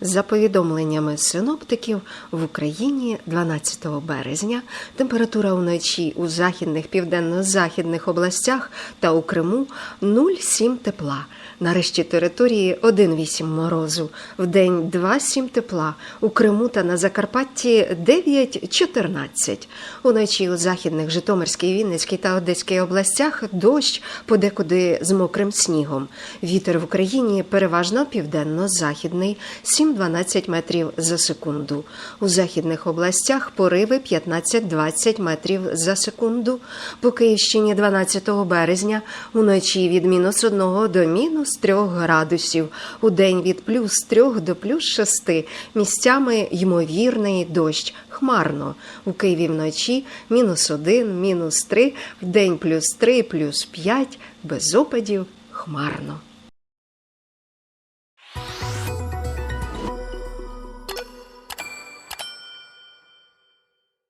За повідомленнями синоптиків, в Україні 12 березня температура вночі у західних південно-західних областях та у Криму 0,7 тепла. На решті території 1,8 морозу, вдень 2,7 тепла, у Криму та на Закарпатті 9,14. Уночі у західних Житомирській, Вінницькій та Одеській областях дощ подекуди з мокрим снігом. Вітер в Україні переважно південно-західний 7-12 метрів за секунду. У західних областях пориви 15-20 метрів за секунду. По Київщині 12 березня уночі від мінус 1 до мінус 3 градусів, у день від плюс 3 до плюс 6, місцями ймовірний дощ. Хмарно. У Києві вночі мінус 1, мінус 3, в день плюс 3, плюс 5, без опадів хмарно.